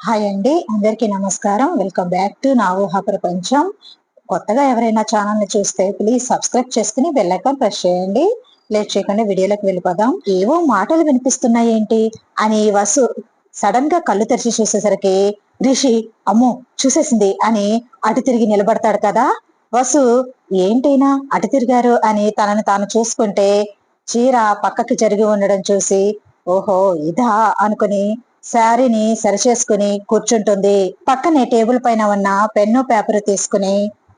Hi అండి అందరికీ నమస్కారం. వెల్కమ్ బ్యాక్ టు నా ఊహా ప్రపంచం. కొత్తగా ఎవరైనా ఛానల్ని చూస్తే ప్లీజ్ సబ్స్క్రైబ్ చేసుకుని వెళ్ళకం ప్రెస్ చేయండి. లేట్ చేయకుండా వీడియోలోకి వెళ్ళిపోదాం. ఏవో మాటలు వినిపిస్తున్నాయి ఏంటి అని వసు సడన్గా కళ్ళు తెరిచి చూసేసరికి రిషి అమ్మో చూసేసింది అని అటు తిరిగి నిలబడతాడు కదా. వసు ఏంటైనా అటు తిరిగారు అని తనని తాను చూసుకుంటే చీర పక్కకి జరిగి ఉండడం చూసి ఓహో ఇదా అనుకుని శారీని సరిచేసుకుని కూర్చుంటుంది. పక్కనే టేబుల్ పైన ఉన్న పెన్ను పేపర్ తీసుకుని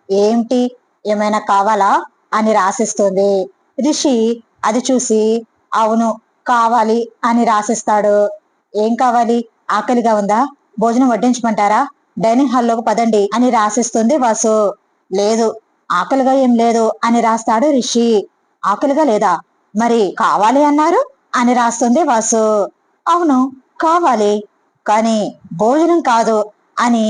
ఏంటి? ఏమైనా కావాలా? అని రాసిస్తుంది. రిషి అది చూసి అవును కావాలి అని రాసిస్తాడు. ఏం కావాలి? ఆకలిగా ఉందా? భోజనం వడ్డించమంటారా? డైనింగ్ హాల్లోకి పదండి అని రాసిస్తుంది వాసు. లేదు ఆకలిగా ఏం లేదు అని రాస్తాడు రిషి. ఆకలిగా లేదా? మరి కావాలి అన్నారు అని రాస్తుంది వాసు. అవును కావాలి. కానీ భోజనం కాదు అని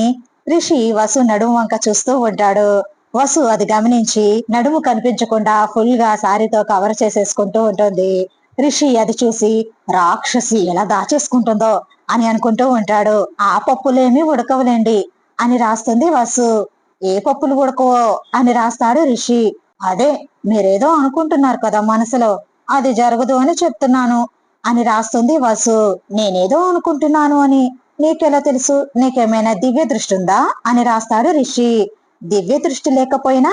రిషి వసు నడుము వంక చూస్తూ ఉంటాడు. వసు అది గమనించి నడుము కనిపించకుండా ఫుల్గా సారీతో కవర్ చేసేసుకుంటూ ఉంటుంది. రిషి అది చూసి రాక్షసి ఎలా దాచేసుకుంటుందో అని అనుకుంటూ ఉంటాడు. ఆ పప్పులేమి ఉడకవులేండి అని రాస్తుంది వసు. ఏ పప్పులు ఉడకవో అని రాస్తాడు రిషి. అదే మీరేదో అనుకుంటున్నారు కదా మనసులో. అది జరగదు అని చెప్తున్నాను. అని రాస్తుంది. వసు నేనేదో అనుకుంటున్నాను అని. నీకెలా తెలుసు? నీకేమైనా దివ్య దృష్టి ఉందా? అని రాస్తాడు రిషి. దివ్య దృష్టి లేకపోయినా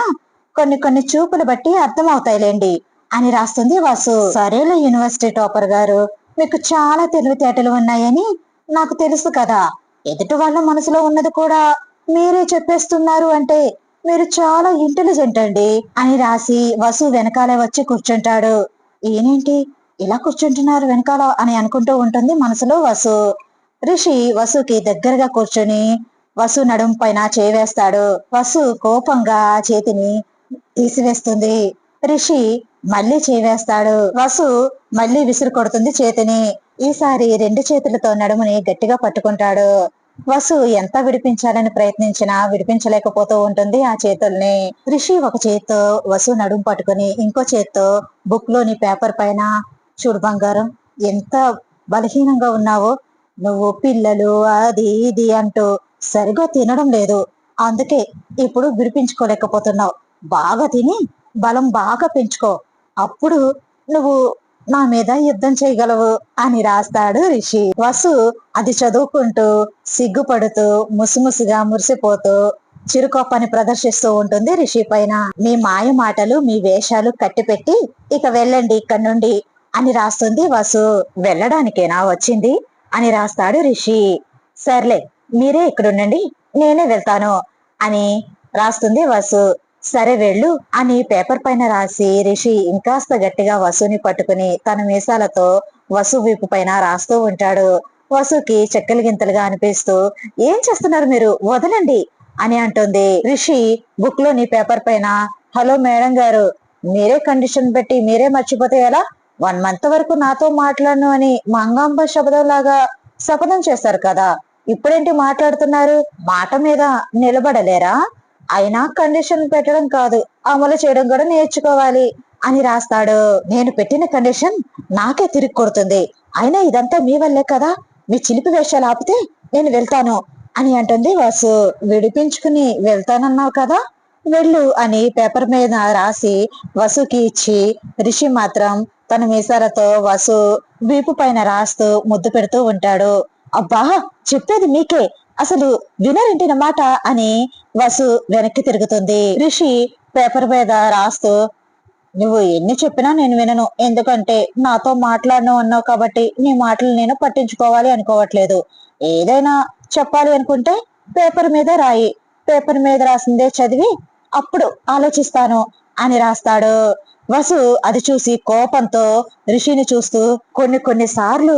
కొన్ని కొన్ని చూపులు బట్టి అర్థమవుతాయిలేండి అని రాస్తుంది వసు. సరేలే యూనివర్సిటీ టాపర్ గారు మీకు చాలా తెలివితేటలు ఉన్నాయని నాకు తెలుసు కదా. ఎదుటి వాళ్ళ మనసులో ఉన్నది కూడా మీరే చెప్పేస్తున్నారు అంటే మీరు చాలా ఇంటెలిజెంట్ అండి అని రాసి వసు వెనకాలే వచ్చి కూర్చుంటాడు. ఏనేంటి ఇలా కూర్చుంటున్నారు వెనకాల అని అనుకుంటూ ఉంటుంది మనసులో వసు. రిషి వసుకి దగ్గరగా కూర్చొని వసు నడుం పైన చేవేస్తాడు. వసు కోపంగా ఆ చేతిని తీసివేస్తుంది. రిషి మళ్ళీ చేవేస్తాడు. వసు మళ్ళీ విసురు కొడుతుంది చేతిని. ఈసారి రెండు చేతులతో నడుముని గట్టిగా పట్టుకుంటాడు. వసు ఎంత విడిపించాలని ప్రయత్నించినా విడిపించలేకపోతూ ఉంటుంది ఆ చేతుల్ని. రిషి ఒక చేత్తో వసు నడుము పట్టుకుని ఇంకో చేత్తో బుక్లోని పేపర్ పైన చూడు బంగారం ఎంత బలహీనంగా ఉన్నావో. నువ్వు పిల్లలు అది ఇది అంటూ సరిగా తినడం లేదు. అందుకే ఇప్పుడు విడిపించుకోలేకపోతున్నావు. బాగా తిని బలం బాగా పెంచుకో. అప్పుడు నువ్వు నా మీద యుద్ధం చేయగలవు అని రాస్తాడు రిషి. వసు అది చదువుకుంటూ సిగ్గుపడుతూ ముసిముసిగా మురిసిపోతూ చిరుకొప్పని ప్రదర్శిస్తూ ఉంటుంది రిషి పైన. మీ మాయ మాటలు మీ వేషాలు కట్టిపెట్టి ఇక వెళ్ళండి ఇక్కడ నుండి. అని రాస్తుంది వసు. వెళ్ళడానికేనా వచ్చింది? అని రాస్తాడు రిషి. సర్లే మీరే ఇక్కడుండండి నేనే వెళ్తాను అని రాస్తుంది వసు. సరే వెళ్ళు అని పేపర్ పైన రాసి రిషి ఇంకాస్త గట్టిగా వసుని పట్టుకుని తన మీసాలతో వసు వీపు పైన రాస్తూ ఉంటాడు. వసుకి చెక్కలు గింతలుగా అనిపిస్తూ ఏం చేస్తున్నారు మీరు? వదలండి అని అంటుంది. రిషి బుక్లోని పేపర్ పైన హలో మేడం గారు మీరే కండిషన్ పెట్టి మీరే మర్చిపోతే ఎలా? వన్ మంత్ వరకు నాతో మాట్లాడను అని మంగాంబ శపథం లాగా శపథం చేశారు కదా. ఇప్పుడేంటి మాట్లాడుతున్నారు? మాట మీద నిలబడలేరా? అయినా కండిషన్ పెట్టడం కాదు అమలు చేయడం కూడా నేర్చుకోవాలి అని రాస్తాడు. నేను పెట్టిన కండిషన్ నాకే తిరిగి కొడుతుంది. అయినా ఇదంతా మీ వల్లే కదా? మీ చిలిపి వేషాలు ఆపితే నేను వెళ్తాను అని అంటుంది వాసు. విడిపించుకుని వెళ్తానన్నావు కదా? వెళ్ళు అని పేపర్ మీద రాసి వసుకి ఇచ్చి రిషి మాత్రం తన మీసాలతో వసు వీపు పైన రాస్తూ ముద్దు పెడుతూ ఉంటాడు. అబ్బా చెప్పేది మీకే. అసలు వినరింటిన మాట అని వసు వెనక్కి తిరుగుతుంది. రిషి పేపర్ మీద రాస్తూ నువ్వు ఎన్ని చెప్పినా నేను వినను. ఎందుకంటే నాతో మాట్లాడను అన్నావు కాబట్టి నీ మాటలు నేను పట్టించుకోవాలి అనుకోవట్లేదు. ఏదైనా చెప్పాలి అనుకుంటే పేపర్ మీద రాయి. పేపర్ మీద రాసిందే చదివి అప్పుడు ఆలోచిస్తాను అని రాస్తాడు. వసు అది చూసి కోపంతో రిషిని చూస్తూ కొన్ని కొన్ని సార్లు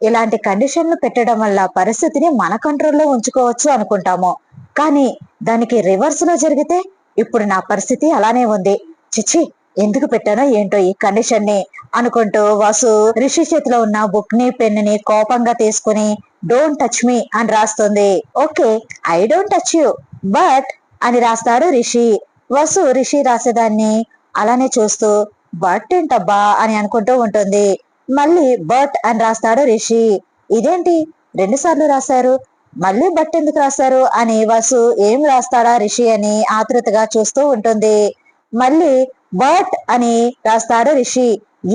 ఇలాంటి కండిషన్లు పెట్టడం వల్ల పరిస్థితిని మన కంట్రోల్లో ఉంచుకోవచ్చు అనుకుంటాము. కానీ దానికి రివర్స్లో జరిగితే ఇప్పుడు నా పరిస్థితి అలానే ఉంది. చిచ్చి ఎందుకు పెట్టానో ఏంటో ఈ కండిషన్ని అనుకుంటూ వసు రిషి చేతిలో ఉన్న బుక్ని పెన్ని కోపంగా తీసుకుని డోంట్ టచ్ మీ అని రాస్తుంది. Okay I don't touch you but అని రాస్తాడు రిషి. వసు రిషి రాసేదాన్ని అలానే చూస్తూ బట్ ఏంటబ్బా? అని అనుకుంటూ ఉంటుంది. మళ్ళీ బట్ అని రాస్తాడు రిషి. ఇదేంటి? రెండు సార్లు రాశారు. మళ్ళీ బట్ ఎందుకు రాస్తారు అని వసు ఏం రాస్తాడా రిషి? అని ఆతృతగా చూస్తూ ఉంటుంది. మళ్ళీ బట్ అని రాస్తాడు రిషి.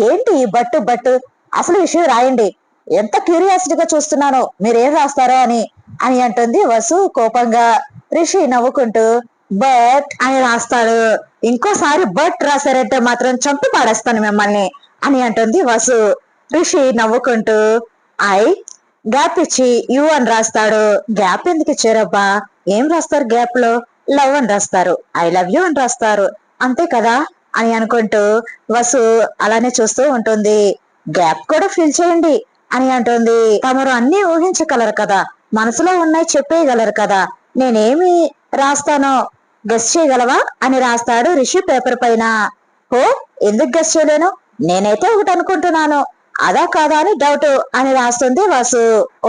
ఏంటి ఈ బట్టు బట్టు అసలు విషయం రాయండి. ఎంత క్యూరియాసిటీగా చూస్తున్నానో. మీరేం రాస్తారో అని అని అంటుంది వసు కోపంగా. రిషి నవ్వుకుంటూ బట్ అని రాస్తాడు. ఇంకోసారి బట్ రాశారంటే మాత్రం చంపి పాడేస్తాను మిమ్మల్ని అని అంటుంది వసు. రిషి నవ్వుకుంటూ ఐ గ్యాప్ ఇచ్చి యు అని రాస్తాడు. గ్యాప్ ఎందుకు ఇచ్చారబ్బా? ఏం రాస్తారు గ్యాప్లో లవ్ అని రాస్తారు. ఐ లవ్ యూ అని రాస్తారు. అంతే కదా? అని అనుకుంటూ వసు అలానే చూస్తూ ఉంటుంది. గ్యాప్ కూడా ఫిల్ చేయండి అని అంటుంది. తమరు అన్ని ఊహించగలరు కదా. మనసులో ఉన్నాయి చెప్పేయగలరు కదా. నేనేమి రాస్తానో గెస్ చేయగలవా అని రాస్తాడు రిషి పేపర్ పైన. ఓ ఎందుకు గెస్ చేయలేను? నేనైతే ఒకటి అనుకుంటున్నాను. అదా కాదా అని డౌట్ అని రాస్తుంది వాసు.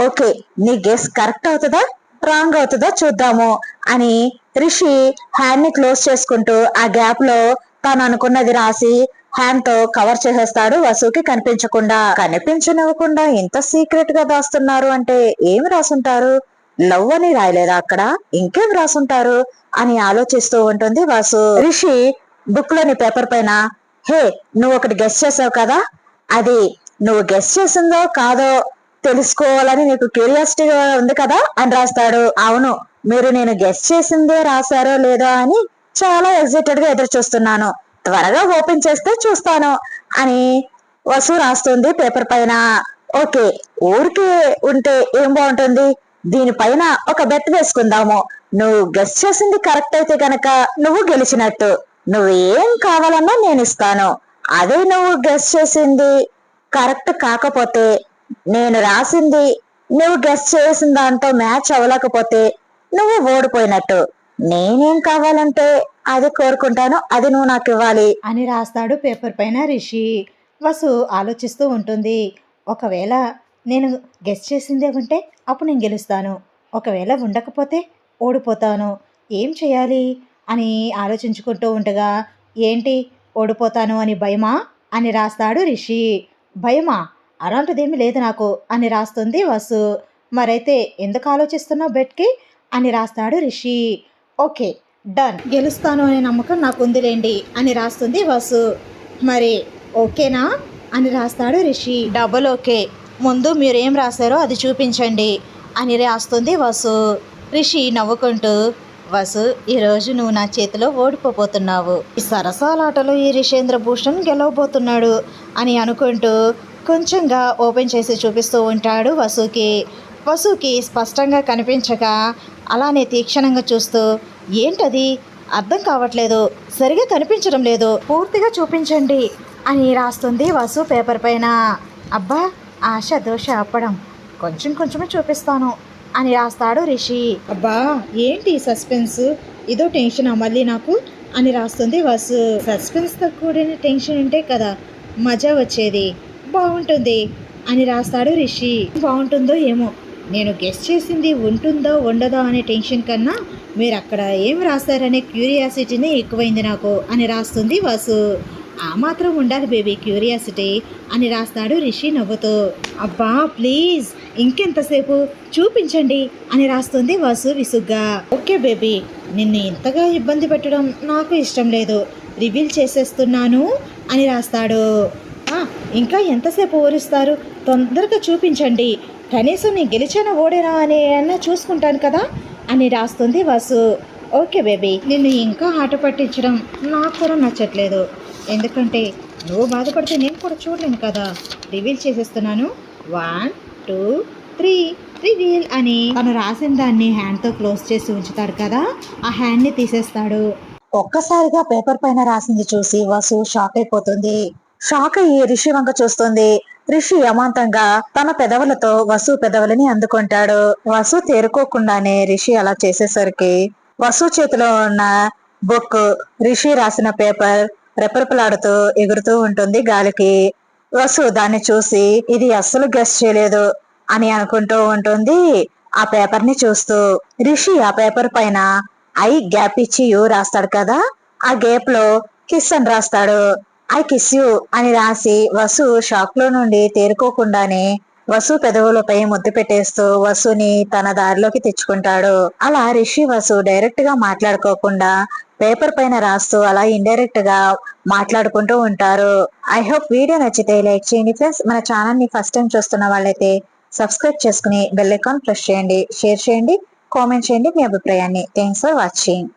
ఓకే నీ గెస్ కరెక్ట్ అవుతుందా? రాంగ్ అవుతుందా చూద్దాము అని రిషి హ్యాండ్ని క్లోజ్ చేసుకుంటూ ఆ గ్యాప్లో తాను అనుకున్నది రాసి హ్యాండ్తో కవర్ చేసేస్తాడు వసుకి కనిపించకుండా. కనిపించనివ్వకుండా ఇంత సీక్రెట్గా దాస్తున్నారు అంటే ఏమి రాసుంటారు? లవ్ అని రాయలేదా అక్కడ? ఇంకేం రాసుంటారు? అని ఆలోచిస్తూ ఉంటుంది వాసు. రిషి బుక్లోని పేపర్ పైన హే నువ్వు ఒకటి గెస్ చేసావు కదా? అది నువ్వు గెస్ చేసిందో కాదో తెలుసుకోవాలని నీకు క్యూరియాసిటీగా ఉంది కదా? అని రాస్తాడు. అవును మీరు నేను గెస్ చేసిందే రాశారో లేదో అని చాలా ఎగ్జైటెడ్గా ఎదురు చూస్తున్నాను త్వరగా ఓపెన్ చేస్తే చూస్తాను అని వసు రాస్తుంది పేపర్ పైన. ఓకే ఊరికే ఉంటే ఏం బాగుంటుంది? దీనిపైన ఒక బెట్ వేసుకుందాము. నువ్వు గెస్ చేసింది కరెక్ట్ అయితే గనక నువ్వు గెలిచినట్టు. నువ్వు ఏం కావాలన్నా నేను ఇస్తాను. అదే నువ్వు గెస్ చేసింది కరెక్ట్ కాకపోతే నేను రాసింది నువ్వు గెస్ చేసిన దాంతో మ్యాచ్ అవ్వలేకపోతే నువ్వు ఓడిపోయినట్టు. నేనేం కావాలంటే అది కోరుకుంటాను అది నువ్వు నాకు ఇవ్వాలి. అని రాస్తాడు పేపర్ పైన రిషి. వసు ఆలోచిస్తూ ఉంటుంది. ఒకవేళ నేను గెస్ చేసిందే ఉంటే అప్పుడు నేను గెలుస్తాను. ఒకవేళ ఉండకపోతే ఓడిపోతాను. ఏం చేయాలి? అని ఆలోచించుకుంటూ ఉండగా ఏంటి? ఓడిపోతాను అని భయమా? అని రాస్తాడు రిషి. భయమా? అలాంటిదేమీ లేదు నాకు అని రాస్తుంది వసు. మరైతే ఎందుకు ఆలోచిస్తున్నావు బెట్కి? అని రాస్తాడు రిషి. Okay done. గెలుస్తాను అనే నమ్మకం నాకు ఉందిలేండి అని రాస్తుంది వసు. మరి ఓకేనా? అని రాస్తాడు రిషి. Double okay. ముందు మీరు ఏం రాశారో అది చూపించండి అని రాస్తుంది వసు. రిషి నవ్వుకుంటూ వసు ఈరోజు నువ్వు నా చేతిలో ఓడిపోబోతున్నావు. ఈ సరసాలాటలో ఈ రిషేంద్ర భూషణ్ గెలవబోతున్నాడు అని అనుకుంటూ కొంచెంగా ఓపెన్ చేసి చూపిస్తూ ఉంటాడు వసుకి. వసుకి స్పష్టంగా కనిపించక అలానే తీక్షణంగా చూస్తూ ఏంటది? అర్థం కావట్లేదు. సరిగా కనిపించడం లేదు. పూర్తిగా చూపించండి అని రాస్తుంది వసు పేపర్ పైన. అబ్బా ఆశ దోష అప్పడం. కొంచెం కొంచెమే చూపిస్తాను అని రాస్తాడు రిషి. అబ్బా ఏంటి సస్పెన్స్? ఇదో టెన్షన్ మళ్ళీ నాకు? అని రాస్తుంది వసు. సస్పెన్స్తో కూడిన టెన్షన్ ఉంటే కదా మజా వచ్చేది. బాగుంటుంది అని రాస్తాడు రిషి. బాగుంటుందో ఏమో? నేను గెస్ చేసింది ఉంటుందో ఉండదో అనే టెన్షన్ కన్నా మీరు అక్కడ ఏం రాస్తారనే క్యూరియాసిటీనే ఎక్కువైంది నాకు అని రాస్తుంది వాసు. ఆ మాత్రం ఉండాలి బేబీ క్యూరియాసిటీ అని రాస్తాడు రిషి నవ్వుతూ. అబ్బా ప్లీజ్ ఇంకెంతసేపు? చూపించండి అని రాస్తుంది వాసు విసుగ్గా. ఓకే బేబీ నిన్ను ఇంతగా ఇబ్బంది పెట్టడం నాకు ఇష్టం లేదు. రివీల్ చేసేస్తున్నాను అని రాస్తాడు. ఇంకా ఎంతసేపు ఓరిస్తారు తొందరగా చూపించండి. కనీసం నేను గెలిచానా ఓడేనా అని అన్నా చూసుకుంటాను కదా అని రాస్తుంది వసు. ఓకే బేబీ నిన్ను ఇంకా ఆట పట్టించడం నాకు కూడా నచ్చట్లేదు. ఎందుకంటే నువ్వు బాధపడితే నేను కూడా చూడలేను కదా. రివీల్ చేసేస్తున్నాను. One two three. రివీల్ అని. తను రాసిన దాన్ని హ్యాండ్తో క్లోజ్ చేసి ఉంచుతాడు కదా. ఆ హ్యాండ్ని తీసేస్తాడు. ఒక్కసారిగా పేపర్ పైన రాసింది చూసి వసు షాక్ అయిపోతుంది. షాక్ అయ్యి రిషి వంక చూస్తుంది. రిషి అమాంతంగా తన పెదవులతో వసు పెదవులని అందుకుంటాడు. వసు తేరుకోకుండానే రిషి అలా చేసేసరికి వసు చేతిలో ఉన్న బుక్ రిషి రాసిన పేపర్ రెపరెపలాడుతూ ఎగురుతూ ఉంటుంది గాలికి. వసు దాన్ని చూసి ఇది అస్సలు గెస్ట్ చేయలేదు అని అనుకుంటూ ఉంటుంది ఆ పేపర్ని చూస్తూ. రిషి ఆ పేపర్ పైన ఐ గ్యాప్ ఇచ్చి యూ రాస్తాడు కదా? ఆ గ్యాప్లో కిస్ అని రాస్తాడు. ఐ కిస్ యూ అని రాసి వసు షాక్లో నుండి తేరుకోకుండానే వసు పెదవులపై ముద్దు పెట్టేస్తూ వసుని తన దారిలోకి తెచ్చుకుంటాడు. అలా రిషి వసు డైరెక్ట్గా మాట్లాడుకోకుండా పేపర్ పైన రాస్తూ అలా ఇండైరెక్ట్గా మాట్లాడుకుంటూ ఉంటారు. ఐ హోప్ వీడియో నచ్చితే లైక్ చేయండి. ఫ్రెండ్స్ మన ఛానల్ని ఫస్ట్ టైం చూస్తున్న వాళ్ళైతే సబ్స్క్రైబ్ చేసుకుని బెల్ ఐకాన్ ప్రెస్ చేయండి. షేర్ చేయండి. కామెంట్ చేయండి మీ అభిప్రాయాన్ని. Thanks for watching